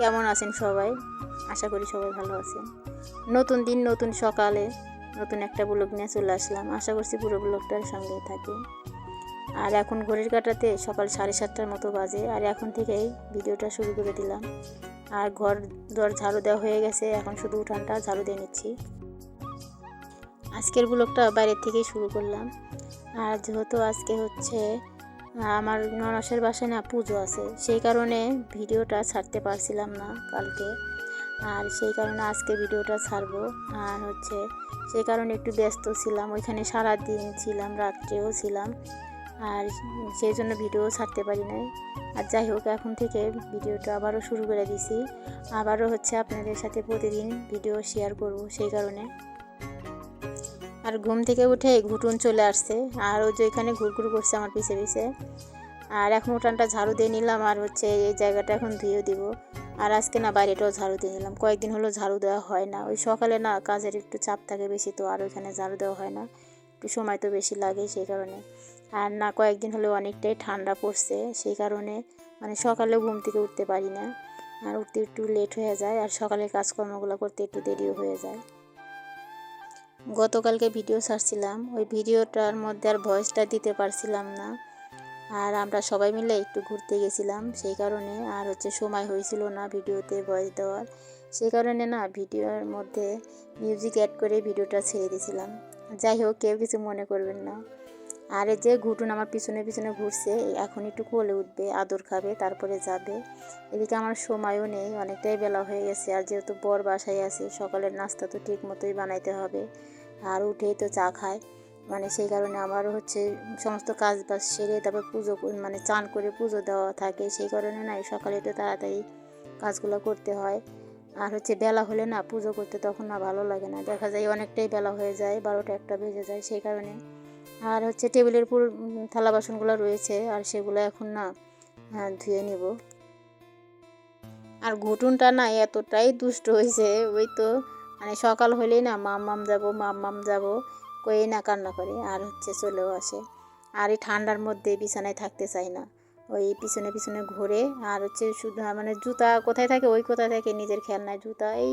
কেমন আছেন সবাই? আশা করি সবাই ভালো আছেন। নতুন দিন, নতুন সকালে নতুন একটা ব্লগ নিয়ে চলে আসলাম। আশা করছি পুরো ব্লগটার সঙ্গে থাকে আর এখন ঘড়ির কাটাতে সকাল সাড়ে সাতটার মতো বাজে, আর এখন থেকেই ভিডিওটা শুরু করে দিলাম। আর ঘর দর ঝাড়ু দেওয়া হয়ে গেছে, এখন শুধু উঠানটা ঝাড়ু দিয়ে নিচ্ছি। আজকের ব্লগটা বাইরের থেকেই শুরু করলাম। আর যেহেতু আজকে হচ্ছে আমার ননাসের বাসায় না পুজো আছে। সেই কারণে ভিডিওটা ছাড়তে পারছিলাম না কালকে। আর সেই কারণে আজকে ভিডিওটা ছাড়বো। আর হচ্ছে সেই কারণে একটু ব্যস্ত ছিলাম। ওইখানে সারা দিন ছিলাম, রাত্রেও ছিলাম। আর সেই জন্য ভিডিও ছাড়তে পারি নাই। আর যাই হোক, এখন থেকে ভিডিওটা আবারও শুরু করে দিছি। আবারও হচ্ছে আপনাদের সাথে প্রতিদিন ভিডিও শেয়ার করব সেই কারণে। আর ঘুম থেকে উঠে ঘুটুন চলে আসছে। আর ওই যে এখানে ঘুরঘুর করছে আমার পিছে পিছে। আর এখন উঠানটা ঝাড়ু দিয়ে নিলাম আর হচ্ছে এই জায়গাটা এখন ধুয়ে দিব। আর আজকে না বাইরেটাও ঝাড়ু দিয়ে নিলাম। কয়েকদিন হলো ঝাড়ু দেওয়া হয় না। ওই সকালে না কাজের একটু চাপ থাকে বেশি, তো আর ওইখানে ঝাড়ু দেওয়া হয় না। একটু সময় তো বেশি লাগে সেই কারণে। আর না কয়েকদিন হলো অনেকটাই ঠান্ডা পড়ছে, সেই কারণে মানে সকালে ঘুম থেকে উঠতে পারি না। আর উঠতে একটু লেট হয়ে যায়। আর সকালে কাজকর্মগুলো করতে একটু দেরিও হয়ে যায়। গতকালকে ভিডিও ছাড়ছিলাম। ওই ভিডিওটার মধ্যে আর ভয়েসটা দিতে পারছিলাম না। আর আমরা সবাই মিলে একটু ঘুরতে গেছিলাম। সেই কারণে আর হচ্ছে সময় হয়েছিল না ভিডিওতে ভয়েস দেওয়ার। সেই কারণে না ভিডিওর মধ্যে মিউজিক অ্যাড করে ভিডিওটা ছেড়ে দিয়েছিলাম। যাই হোক, কেউ কিছু মনে করবেন না। আর এই যে ঘুটুন আমার পিছনে পিছনে ঘুরছে এখন একটু কোলে উঠবে, আদর খাবে, তারপরে যাবে। এদিকে আমার সময়ও নেই, অনেকটাই বেলা হয়ে গেছে, আর যেহেতু বর বাসায় আছে, সকালের নাস্তা তো ঠিক মতোই বানাইতে হবে। আর উঠেই তো চা খায়। মানে সেই কারণে আমারও হচ্ছে সমস্ত কাজ বাজ সেরে তারপর পুজো মানে চান করে পুজো দেওয়া থাকে। সেই কারণে না সকালে একটু তাড়াতাড়ি কাজগুলো করতে হয়। আর হচ্ছে বেলা হলে না, পুজো করতে তখন না ভালো লাগে না। দেখা যায় অনেকটাই বেলা হয়ে যায়, বারোটা একটা বেজে যায়, সেই কারণে আর হচ্ছে টেবিলের উপর থালা বাসনগুলো রয়েছে, আর সেগুলো এখন না ধুয়ে নিব। আর ঘুটুনটা না এতটাই দুষ্ট হয়েছে, ওই তো মানে সকাল হলেই না মাম মাম যাব মাম মাম যাব কই না কান্না করে, আর হচ্ছে চলেও আসে। আর এই ঠান্ডার মধ্যে বিছানায় থাকতে চায় না। ওই পিছনে পিছনে ঘুরে, আর হচ্ছে শুধু মানে জুতা কোথায় থাকে ওই কোথায় থাকে, নিজের খেয়াল নাই, জুতা এই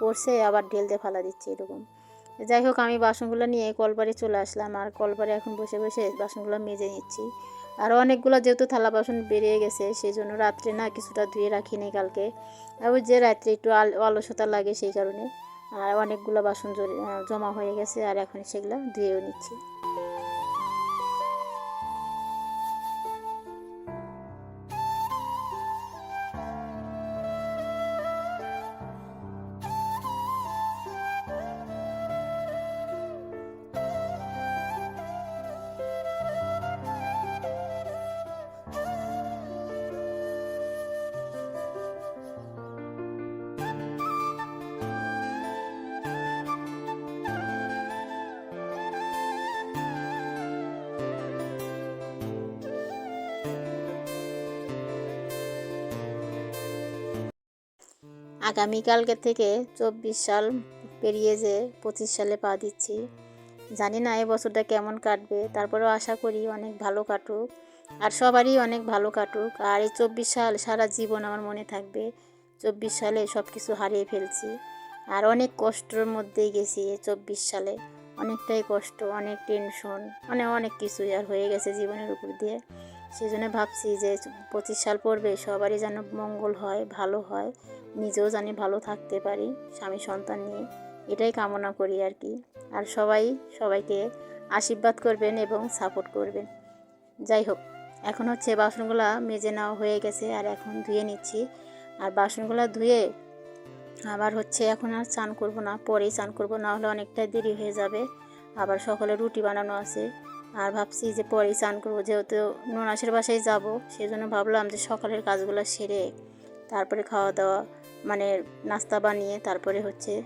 পড়ছে আবার ঢেলতে ফালা দিচ্ছে, এরকম। যাই হোক, আমি বাসনগুলো নিয়ে কলবারে চলে আসলাম। আর কলবারে এখন বসে বসে বাসনগুলো মেজে নিচ্ছি। আর অনেকগুলো যেহেতু থালা বাসন বেরিয়ে গেছে, সেই জন্য রাত্রে না কিছুটা ধুয়ে রাখিনি কালকে। আর ওই যে রাত্রে একটু অলসতা লাগে সেই কারণে। আর অনেকগুলো বাসন জমা হয়ে গেছে, আর এখন সেগুলো ধুয়েও নিচ্ছি। আগামীকালকে থেকে চব্বিশ সাল পেরিয়ে যে পঁচিশ সালে পা দিচ্ছি। জানি না এই বছরটা কেমন কাটবে, তারপরেও আশা করি অনেক ভালো কাটুক, আর সবারই অনেক ভালো কাটুক। আর এই চব্বিশ সাল সারা জীবন আমার মনে থাকবে, চব্বিশ সালে সব কিছু হারিয়ে ফেলছি। আর অনেক কষ্টর মধ্যেই গেছি এই চব্বিশ সালে। অনেকটাই কষ্ট, অনেক টেনশন মানে অনেক কিছুই আর হয়ে গেছে জীবনের উপর দিয়ে। সেই জন্য ভাবছি যে পঁচিশ সাল পড়বে, সবারই যেন মঙ্গল হয়, ভালো হয়। নিজেও জানি ভালো থাকতে পারি, স্বামী সন্তান নিয়ে। এটাই কামনা করি আর কি। আর সবাই সবাইকে আশীর্বাদ করবেন এবং সাপোর্ট করবেন। যাই হোক, এখন হচ্ছে বাসনগুলো মেজে নেওয়া হয়ে গেছে আর এখন ধুয়ে নিচ্ছি। আর বাসনগুলো ধুয়ে আবার হচ্ছে এখন আর চান করব না, পরেই চান করব না হলে অনেকটাই দেরি হয়ে যাবে। আবার সকালে রুটি বানানো আছে। আর ভাবছি যে পরেই চান করব, যেহেতু ননাসের বাসায় যাব সেই জন্য ভাবলাম যে সকালের কাজগুলো সেরে তারপরে খাওয়া দাওয়া মানে নাস্তা বানিয়ে তারপরে হচ্ছে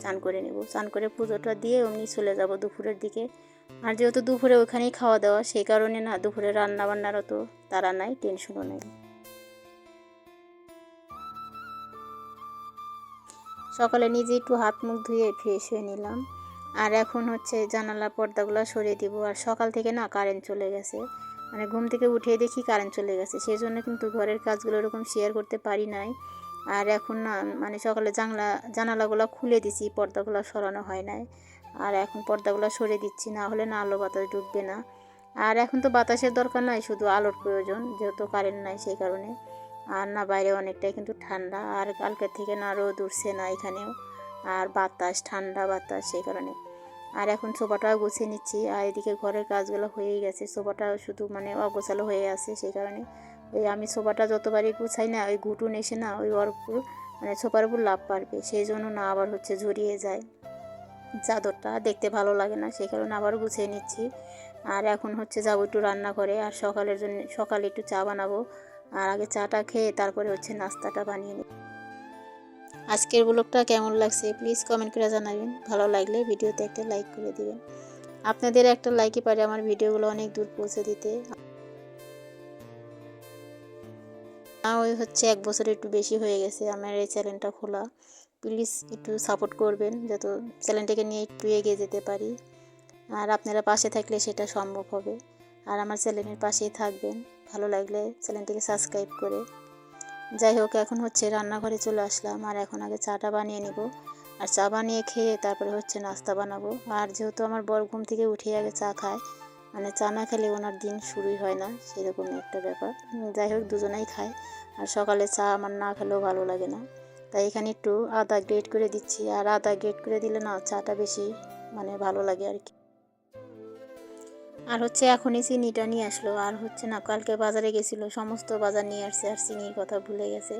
চান করে নেব। চান করে পুজোটা দিয়ে অমনি চলে যাব দুপুরের দিকে। আর যেহেতু দুপুরে ওখানেই খাওয়া দাওয়া সেই কারণে না দুপুরে রান্না তো তারা নাই, টেনশনও নেই। সকালে নিজে একটু হাত মুখ ধুয়ে ফ্রেশ হয়ে নিলাম। আর এখন হচ্ছে জানালা পর্দাগুলো সরিয়ে দিব। আর সকাল থেকে না কারেন্ট চলে গেছে। মানে ঘুম থেকে উঠে দেখি কারেন্ট চলে গেছে। সেই জন্য কিন্তু ঘরের কাজগুলো এরকম শেয়ার করতে পারি নাই। আর এখন না মানে সকালে জানলা, জানালাগুলো খুলে দিছি, পর্দাগুলো সরানো হয় নাই। আর এখন পর্দাগুলো সরে দিচ্ছি, না হলে না আলো বাতাস ঢুকবে না। আর এখন তো বাতাসের দরকার নাই, শুধু আলোর প্রয়োজন, যেহেতু কারেন্ট নাই সেই কারণে। আর না বাইরে অনেকটাই কিন্তু ঠান্ডা। আর কালকের থেকে না রোদ উঠছে না এখানেও। আর বাতাস, ঠান্ডা বাতাস সেই কারণে। আর এখন সোফাটাও গুছিয়ে নিচ্ছি। আর এদিকে ঘরের কাজগুলো হয়েই গেছে। সোফাটা শুধু মানে অগোছালো হয়ে আছে সেই কারণে। ওই আমি সোফাটা যতবারই গুছাই না, ওই ঘুটুন এসে না ওই ওর মানে সোফার উপর লাভ পারবে সেই জন্য না আবার হচ্ছে ঝরিয়ে যায়। চাদরটা দেখতে ভালো লাগে না, সেই কারণে আবার গুছিয়ে নিচ্ছি। আর এখন হচ্ছে যাব একটু রান্না করে আর সকালের জন্য সকালে একটু চা বানাবো। আর আগে চাটা খেয়ে তারপরে হচ্ছে নাস্তাটা বানিয়ে নিই। আজকের ব্লগটা কেমন লাগছে প্লিজ কমেন্ট করে জানাবেন। ভালো লাগলে ভিডিওতে একটা লাইক করে দিবেন। আপনাদের একটা লাইকই পারে আমার ভিডিওগুলো অনেক দূর পৌঁছে দিতে। ওই হচ্ছে এক বছর একটু বেশি হয়ে গেছে, আমার এই চ্যানেলটা খোলা। প্লিজ একটু সাপোর্ট করবেন, যত চ্যানেলটাকে নিয়ে একটু এগিয়ে যেতে পারি। আর আপনারা পাশে থাকলে সেটা সম্ভব হবে। আর আমার চ্যানেলের পাশেই থাকবেন, ভালো লাগলে চ্যানেলটিকে সাবস্ক্রাইব করে। যাই হোক, এখন হচ্ছে রান্নাঘরে চলে আসলাম। আর এখন আগে চাটা বানিয়ে নিব। আর চা বানিয়ে খেয়ে তারপরে হচ্ছে নাস্তা বানাবো। আর যেহেতু আমার বর ঘুম থেকে উঠে আগে চা খায় মানে চা না খেলে ওনার দিন শুরুই হয় না, সেরকমই একটা ব্যাপার। যাই হোক, দুজনেই খায়। আর সকালে চা আমার না খেলেও ভালো লাগে না। তাই এখানে একটু আদা গ্রেট করে দিচ্ছি। আর আদা গ্রেট করে দিলে না, চাটা বেশি মানে ভালো লাগে আর কি। আর হচ্ছে এখনই চিনিটা নিয়ে আসলো। আর হচ্ছে না, কালকে বাজারে গেছিল, সমস্ত বাজার নিয়ে আসছে আর চিনির কথা ভুলে গেছে।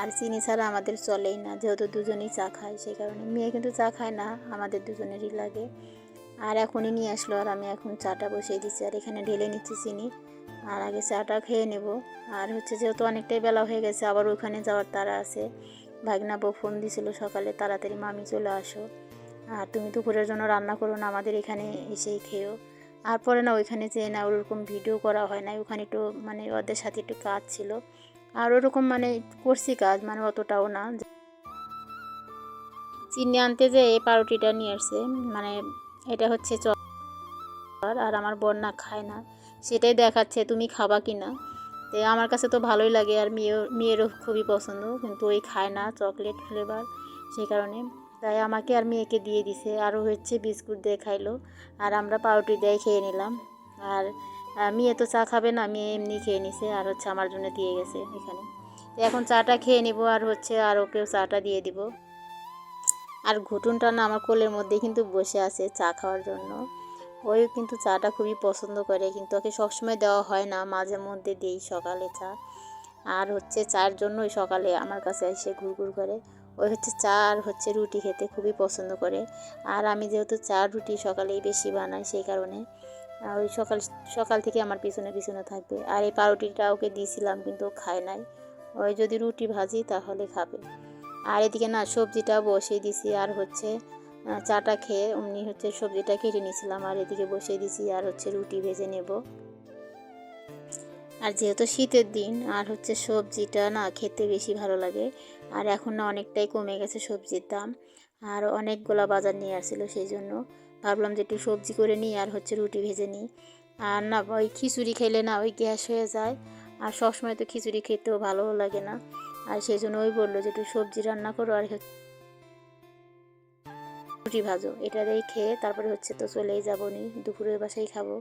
আর চিনি ছাড়া আমাদের চলেই না, যেহেতু দুজনেই চা খায়, সেই কারণে মেয়ে কিন্তু চা খায় না, আমাদের দুজনেরই লাগে। আর এখনই নিয়ে আসলো আর আমি এখন চাটা বসিয়ে দিচ্ছি, আর এখানে ঢেলে নিচ্ছি চিনি। আর আগে চাটা খেয়ে নেব। আর হচ্ছে যেহেতু অনেকটাই বেলা হয়ে গেছে, আবার ওখানে যাওয়ার তারা আছে। ভাগনা বউ ফোন দিছিল সকালে, তাড়াতাড়ি মামি চলে আসো। আর তুমি দুপুরের জন্য রান্না করো না, আমাদের এখানে এসেই খেয়েও। আর পরে না ওইখানে যেয়ে না ওরকম ভিডিও করা হয় না ওখানে একটু মানে ওদের সাথে একটু কাজ ছিল। আর ওরকম মানে করছি কাজ মানে অতটাও না। চিনি আনতে যে এই পাউরুটিটা নিয়ে আসছে। মানে এটা হচ্ছে চপ। আর আমার বন্যা খায় না। সেটাই দেখাচ্ছে, তুমি খাবা কি না? তো আমার কাছে তো ভালোই লাগে। আর মেয়েও, মেয়েরও খুবই পছন্দ। কিন্তু ওই খায় না, চকলেট ফ্লেভার সেই কারণে। তাই আমাকে আর মেয়েকে দিয়ে দিছে। আরও হচ্ছে বিস্কুট দিয়ে খাইলো। আর আমরা পাউরুটি দিয়ে খেয়ে নিলাম। আর মেয়ে তো চা খাবে না, মেয়ে এমনি খেয়ে নিছে। আর হচ্ছে আমার জন্য দিয়ে গেছে এখানে। এখন চাটা খেয়ে নিব আর হচ্ছে আর ওকেও চাটা দিয়ে দিব। আর ঘুটুনটা না আমার কোলের মধ্যে কিন্তু বসে আছে চা খাওয়ার জন্য। ওই কিন্তু চাটা খুবই পছন্দ করে। কিন্তু ওকে সবসময় দেওয়া হয় না। মাঝে মধ্যে দিই সকালে চা। আর হচ্ছে চার জন্যই সকালে আমার কাছে এসে ঘুরঘুর করে। ওই হচ্ছে চা আর হচ্ছে রুটি খেতে খুবই পছন্দ করে। আর আমি যেহেতু চা রুটি সকালেই বেশি বানাই সেই কারণে ওই সকাল সকাল থেকে আমার পিছনে পিছনে থাকবে। আর এই পাউরুটিটা ওকে দিয়েছিলাম কিন্তু খায় নাই। ওই যদি রুটি ভাজি তাহলে খাবে। আর এদিকে না সবজিটা বসিয়ে দিছি। আর হচ্ছে চাটা খেয়ে অমনি হচ্ছে সবজিটা কেটে নিয়েছিলাম। আর এদিকে বসিয়ে দিছি আর হচ্ছে রুটি ভেজে নেব। আর যেহেতু শীতের দিন, আর হচ্ছে সবজিটা না খেতে বেশি ভালো লাগে আর এখন না অনেকটাই কমে গেছে সবজির দাম। আর অনেকগুলো বাজার নিয়ে আসছিল সেই জন্য। ভাবলাম যে একটু সবজি করে নিই আর হচ্ছে রুটি ভেজে নিই। আর না, ওই খিচুড়ি খেলে না ওই গ্যাস হয়ে যায়। আর সবসময় তো খিচুড়ি খেতেও ভালো লাগে না। আর সেই জন্য ওই বলল যে একটু সবজি রান্না করো আর রুটি ভাজো। এটা দিয়েই খেয়ে তারপরে হচ্ছে তো চলেই যাব নি, দুপুরের বাসায় খাব।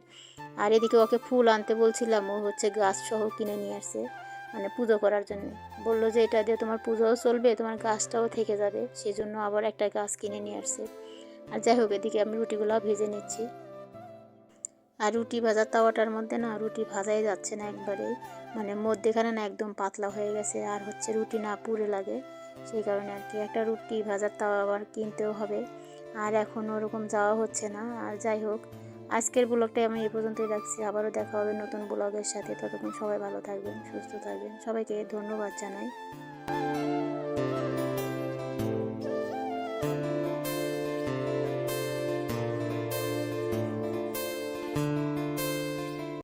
আর এদিকে ওকে ফুল আনতে বলছিলাম, ও হচ্ছে গাছ সহ কিনে নিয়ে আসছে। মানে পুজো করার জন্য। বলল যে, এটা দিয়ে তোমার পুজোও চলবে, তোমার গাছটাও থেকে যাবে। সেই জন্য আবার একটা গাছ কিনে নিয়ে আসছে। আর যাই হোক, এদিকে আমি রুটিগুলো ভেজে নিচ্ছি। আর রুটি ভাজার তাওয়াটার মধ্যে না, রুটি ভাজাই যাচ্ছে না একবারেই। মানে মধ্যেখানে না একদম পাতলা হয়ে গেছে, আর হচ্ছে রুটি না পুড়ে লাগে। সেই কারণে আর কি, একটা রুটি ভাজার তাওয়া আবার কিনতেও হবে। আর এখন ওরকম যাওয়া হচ্ছে না। আর যাই হোক আজকের ব্লগটাই আমি এই পর্যন্তই রাখছি। আবারও দেখা হবে নতুন ব্লগের সাথে। ততক্ষণ সবাই ভালো থাকবেন, সুস্থ থাকবেন। সবাইকে ধন্যবাদ জানাই।